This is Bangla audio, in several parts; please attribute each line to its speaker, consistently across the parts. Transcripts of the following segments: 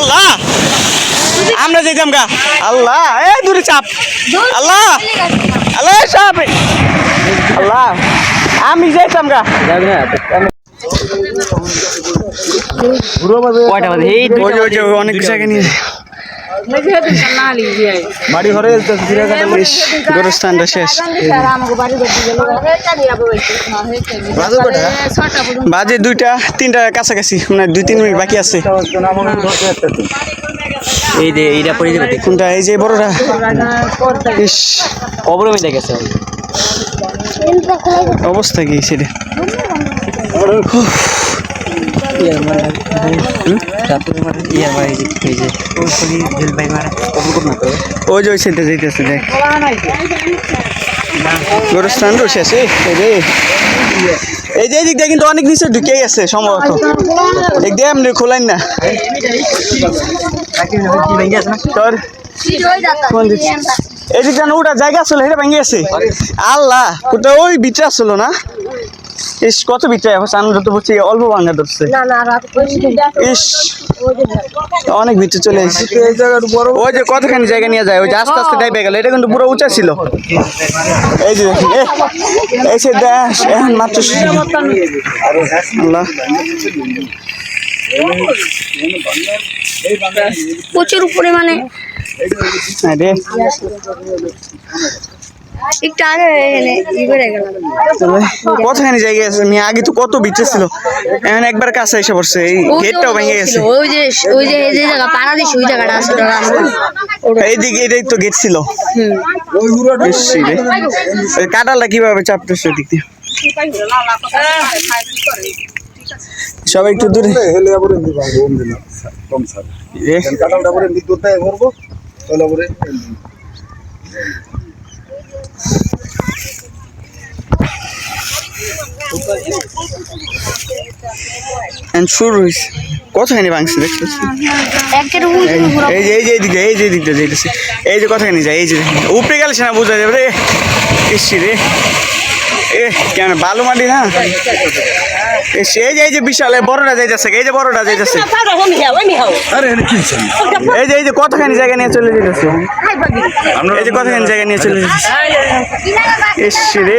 Speaker 1: আল্লাহ। আমরা যেতাম গা। আল্লাহ এ দূরে চাপ। আল্লাহ আল্লাহ চাপ। আল্লাহ আমি যেতাম গা।
Speaker 2: কয়টা বাজে? এই
Speaker 1: অনেক জায়গায় নিয়ে গোরস্থানটা শেষ বাজে দুইটা তিনটা কাছাকাছি মানে দুই তিন মিনিট বাকি আছে।
Speaker 2: এই যে এইটা পড়ে যাবে
Speaker 1: কোনটা? এই যে বড়রা। ইস
Speaker 2: কবর মেয়ে গেছে।
Speaker 1: অবস্থা কি সেটা? কিন্তু অনেক নিচে ঢুকে গেছে সম্ভবত। এক দিয়ে এমনি খোলেন না। তোর? এই দিকটা ওটা জায়গা ছিল এটা ভেঙে গেছে। আল্লাহ, ওটা ওই ভিতরে আসলো না? ইস কত ভিতরে এখন আনন্দ তো বলছি অল্প ভাঙা ধরছে। ইস অনেক ভিতরে চলে এসেছে।
Speaker 3: এই জায়গার বড়
Speaker 1: ওই যে কতখানি জায়গা নিয়ে যায়? ওই যে আস্তে আস্তে টাইপে গেল। এটা কিন্তু পুরো উঁচা ছিল। এই যে দেখেন, এ, এই এখন মাত্র আল্লাহ।
Speaker 4: প্রচুর পরিমাণে।
Speaker 1: আরে
Speaker 4: একটু আগে এনে ই করে গেলাম।
Speaker 1: কতখানি জায়গা আছে? আমি আগে তো কত ভিতরে ছিল? এখন একবার কাছে এসে পড়ছে এই গেটটাও ভেঙে গেছে।
Speaker 4: ওই যে ওই যে এই যে জায়গা পাড়া দিস ওই জায়গাটা আছে।
Speaker 1: এইদিকে এটাই তো গেট ছিল। কাঁটালটা কীভাবে চাপতেছে দিক দিয়ে? সবাই একটু দূরে।
Speaker 3: হেলে আবার এমনি ওম দিন কম
Speaker 1: এ,
Speaker 3: কাটালটা এমনি দূরটায় করব তাহলে আবার এমনি
Speaker 1: এখন শুরু হয়েছে কতখানি ভাঙছে দেখতেছি এই এই যে এই যে এই দিকটা এই যে এই দিকটা যাইতেছে এই যে কথাখানি যায় এই যে উপরে গেলে সে না বোঝা যাবে রে। এসছি রে। এ কেন বালু মাটি না? এই যে এই যে বিশাল এই বড়টা যাইতেছে এই যে বড়টা যাইতেছে।
Speaker 3: আরে
Speaker 1: এই যে এই যে কতখানি জায়গা নিয়ে চলে যেতেছে এই যে কতখানি জায়গা নিয়ে চলে যেতেছে এসছি রে।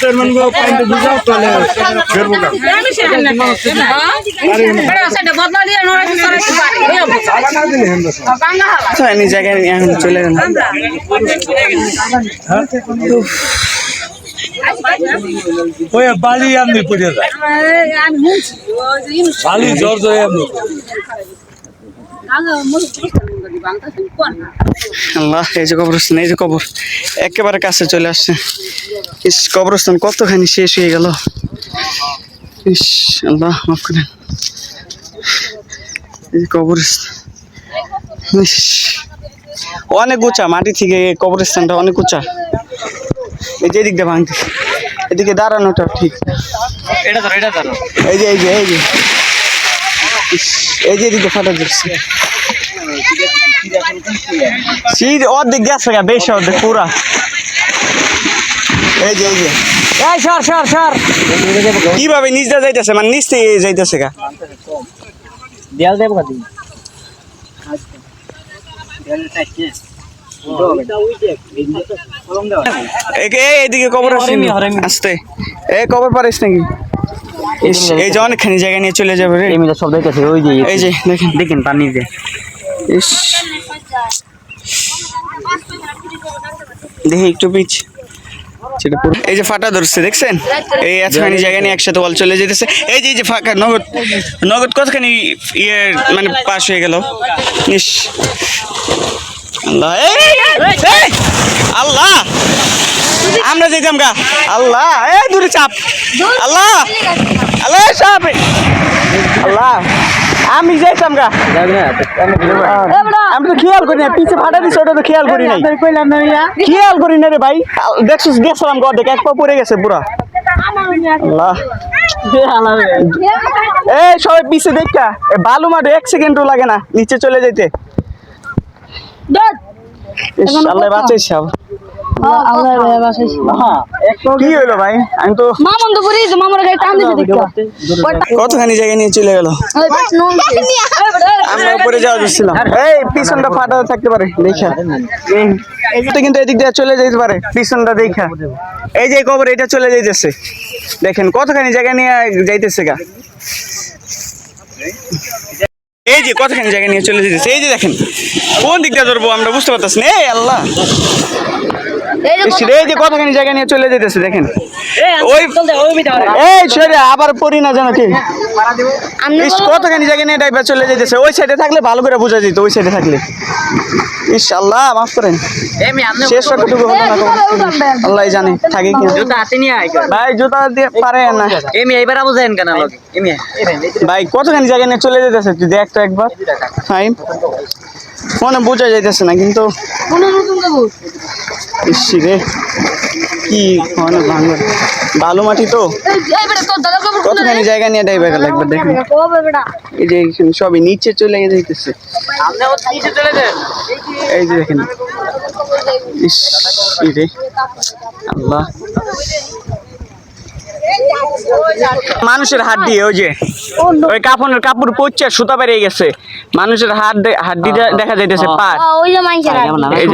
Speaker 3: চেয়ারম্যান গো পাইন্ড বুঝাও তাহলে ফেরবো কাম
Speaker 5: আমি সেটা না বড় সেটা বদলা দিয়ে নড়ে সরে
Speaker 3: চালা
Speaker 5: বাংলা
Speaker 1: এখন চলে
Speaker 3: ওই পড়ে যায়
Speaker 5: আমি মুছি
Speaker 3: বালি
Speaker 5: আগে বাংলা কোন
Speaker 1: আল্লাহ এই যে কবরস্থান এই যে কবর। একেবারে কাছে চলে আসছে। ইস কবরস্থান কতখানি শেষ হয়ে গেল। ইস আল্লাহ মাফ করেন এই যে কবরস্থান। ইস, অনেক উঁচা মাটি থেকে কবরস্থানটা অনেক উঁচা। এই যে এদিকটা ভাঙতে এদিকে দাঁড়ানোটা ঠিক।
Speaker 2: এটা ধরো এটা ধরো।
Speaker 1: এই যে এই যে এই যে। এই যে এদিকে ফাটা যাচ্ছে সিঁড়ি অর্ধেক গেছে গা বেশ অর্ধেক পুরা এই যে এই যে এই সর সর সর কীভাবে নিচ দিয়ে যাইতেছে মানে নিচ থেকে যাইতেছে গা
Speaker 2: দেয়াল দেবো কাদি
Speaker 1: এই এই এদিকে কবর আছে
Speaker 2: হরেমি, হরেমি।
Speaker 1: এই কবর পারিস নাকি এই যে অনেকখানি জায়গা নিয়ে চলে যাবে রে
Speaker 2: সব ওই যে
Speaker 1: এই যে দেখেন
Speaker 2: দেখেন পানি যে
Speaker 1: ইস দেখি একটু পিছ এই যে ফাটা ধরছে, দেখছেন? এই এতখানি জায়গা নিয়ে একসাথে বল চলে যেতেছে। এই যে এই যে ফাঁকা নগদ নগদ কতখানি ইয়ে মানে পাস হয়ে গেল? ইস। আল্লাহ আল্লাহ! আমরা যেতাম গা। আল্লাহ, এই, দূরে চাপ। আল্লাহ আল্লাহ চাপ। আমি যাইতাম গা। আমি তো খেয়াল করি না পিছে ফাটা দিছে ওটা তো খেয়াল করি নাই। খেয়াল করি না রে ভাই। দেখছিস গেছিলাম ঘর দেখে এক পা পড়ে গেছে পুরা। আল্লাহ। এই সবাই পিছে দেখা। এ বালু মাঠে এক সেকেন্ডও লাগে না নিচে চলে যেতে আল্লাহ বাঁচাইছে কি হইল ভাই? আমি তো
Speaker 4: মামন তো করি মামার গাড়ি টান দিতে
Speaker 1: কতখানি জায়গা নিয়ে চলে গেল? আমরা উপরে যাওয়া দিচ্ছিলাম এই পিছনটা ফাটা থাকতে পারে দেখা। এটা কিন্তু এদিক দিয়ে চলে যেতে পারে পিছনটা দেখা। এই যে কবর এটা চলে যাইতেছে। দেখেন কতখানি জায়গা নিয়ে যাইতেছে গা। এই যে কতখানি জায়গা নিয়ে চলে যেতেছে এই যে দেখেন। কোন দিকটা ধরবো আমরা বুঝতে পারতেছি না। এই আল্লাহ। এই যে কতখানি জায়গা নিয়ে চলে যেতেছে দেখেন। ওই এই ছেড়ে আবার পড়ি না জানো কি? ইস কতখানি জায়গা নিয়ে চলে যেতেছে? ওই সাইডে থাকলে ভালো করে বোঝা যেত ওই সাইডে থাকলে। ইস আল্লাহ মাফ করেন। শেষ কতটুকু হলো না আল্লাহ জানে থাকে কি ভাই জুতা দিয়ে পারে না। এমনি এইবার বুঝেন ভাই কতখানি জায়গা নিয়ে চলে যেতেছে? তুই দেখ তো একবার। ফাইন মনে বোঝা যাইতেছে না কিন্তু ইস রে। কি মানে ভাঙবে বালু মাটি তো। কতখানি জায়গা নিয়ে ডাইবে গেল একবার দেখুন। এই যে এখানে সবই নিচে চলে যাইতেছে। এই যে দেখেন। ইস রে আল্লাহ। মানুষের হাত দিয়ে ওই যে ওই কাপড়ের কাপড় পচছে সুতা বেরিয়ে গেছে। মানুষের হাত হাড্ডি দেখা যাইতেছে পা
Speaker 4: ওই যে মাইকের
Speaker 1: এই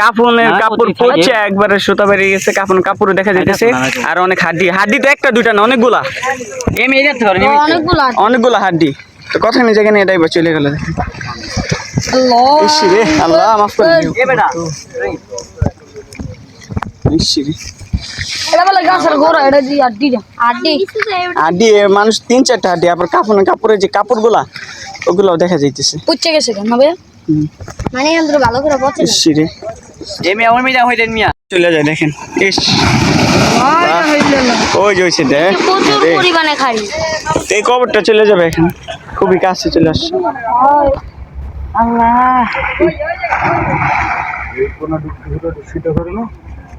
Speaker 1: কাপড়ের কাপড় পচছে একবারে সুতা বেরিয়ে গেছে কাপড় কাপড় দেখা যাইতেছে। আর অনেক হাড্ডি হাড্ডি তো একটা দুইটা না অনেকগুলা।
Speaker 4: অনেকগুলো।
Speaker 1: অনেকগুলা হাড্ডি তো কতখানি জায়গা নিয়ে ড্রাইভার চলে গেল। আল্লাহ। মাফ করে হাড্ডি মানুষ তিন চারটা হাড্ডি আবার কাপড় কাপড়ের যে কাপড়গুলা ওগুলো দেখা যাইতেছে।
Speaker 4: পুচ্ছে গেছে কেন হবে মানে ভালো করে
Speaker 1: চলে যায় দেখেন। ইস। ওই যে হয়েছে দেখ।
Speaker 4: পরিমাণে খাড়ি
Speaker 1: এই কবরটা চলে যাবে এখন। খুবই কাছে চলে আসছে। এই, এই,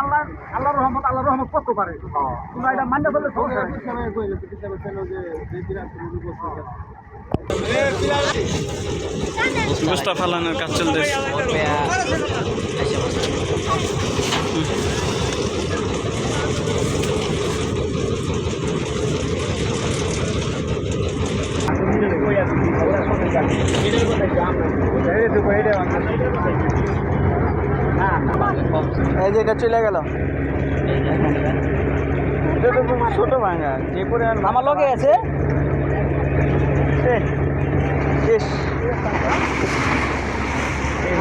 Speaker 1: আল্লাহ আল্লাহ রহমত আল্লাহ রহমত করতে পারে তোমরা এটা মান্য করলে সমস্যা
Speaker 6: বস্তা
Speaker 1: ফালানোর কাজ চলতেছে। এই যে এটা চলে গেল। ছোট ভাঙা যে পরিমাণ আমার লগে আছে?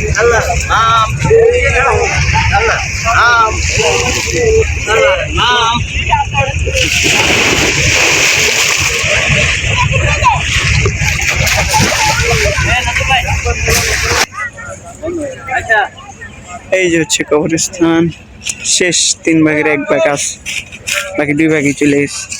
Speaker 1: আচ্ছা রিকভার করছি এই যে হচ্ছে কবরস্থান। শেষ তিন ভাগের এক ভাগ আছে বাকি দুই ভাগই চলে এসেছে।